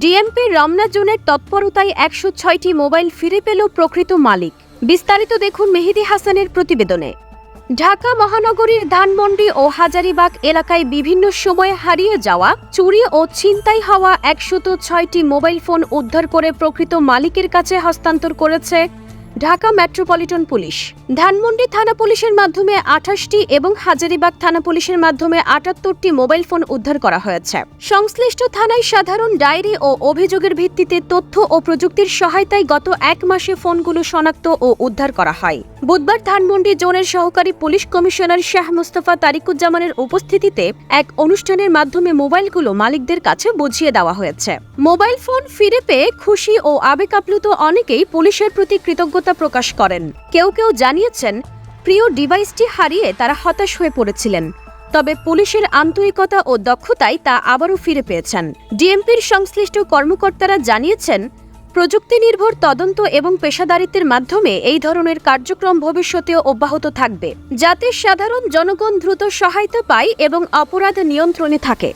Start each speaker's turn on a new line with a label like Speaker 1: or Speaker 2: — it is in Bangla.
Speaker 1: ডিএমপি রমনা জোনের তৎপরতায় একশো ছয়টি মোবাইল ফিরে পেল প্রকৃত মালিক। বিস্তারিত দেখুন মেহেদি হাসানের প্রতিবেদনে। ঢাকা মহানগরীর ধানমন্ডি ও হাজারিবাগ এলাকায় বিভিন্ন সময়ে হারিয়ে যাওয়া, চুরি ও ছিনতাই হওয়া একশত ছয়টি মোবাইল ফোন উদ্ধার করে প্রকৃত মালিকের কাছে হস্তান্তর করেছে ঢাকা মেট্রোপলিটন পুলিশ। ধানমন্ডি থানা পুলিশের মাধ্যমে আঠাশটি এবং হাজারিবাগ থানা পুলিশের মাধ্যমে আটাত্তরটি মোবাইল ফোন উদ্ধার করা হয়েছে। সংশ্লিষ্ট থানায় সাধারণ ডায়েরি ও অভিযোগের ভিত্তিতে তথ্য ও প্রযুক্তির সহায়তায় গত এক মাসে ফোনগুলো শনাক্ত ও উদ্ধার করা হয়। বুধবার ধানমন্ডি জোনের সহকারী পুলিশ কমিশনার শাহ মুস্তফা তারিকুজ্জামানের উপস্থিতিতে এক অনুষ্ঠানের মাধ্যমে মোবাইলগুলো মালিকদের কাছে বুঝিয়ে দেওয়া হয়েছে। মোবাইল ফোন ফিরে পেয়ে খুশি ও আবেগ আপ্লুত অনেকেই পুলিশের প্রতি কৃতজ্ঞতা প্রকাশ করেন। কেউ কেউ জানিয়েছেন, প্রিয় ডিভাইসটি হারিয়ে তারা হতাশ হয়ে পড়েছিলেন, তবে পুলিশের আন্তরিকতা ও দক্ষতায় তা আবারও ফিরে পেয়েছেন। ডিএমপির সংশ্লিষ্ট কর্মকর্তারা জানিয়েছেন প্রযুক্তি নির্ভর তদন্ত এবং পেশাদারিত্বের মাধ্যমে এই ধরনের কার্যক্রম ভবিষ্যতেও অব্যাহত থাকবে, যাতে সাধারণ জনগণ দ্রুত সহায়তা পায় এবং অপরাধ নিয়ন্ত্রণে থাকে।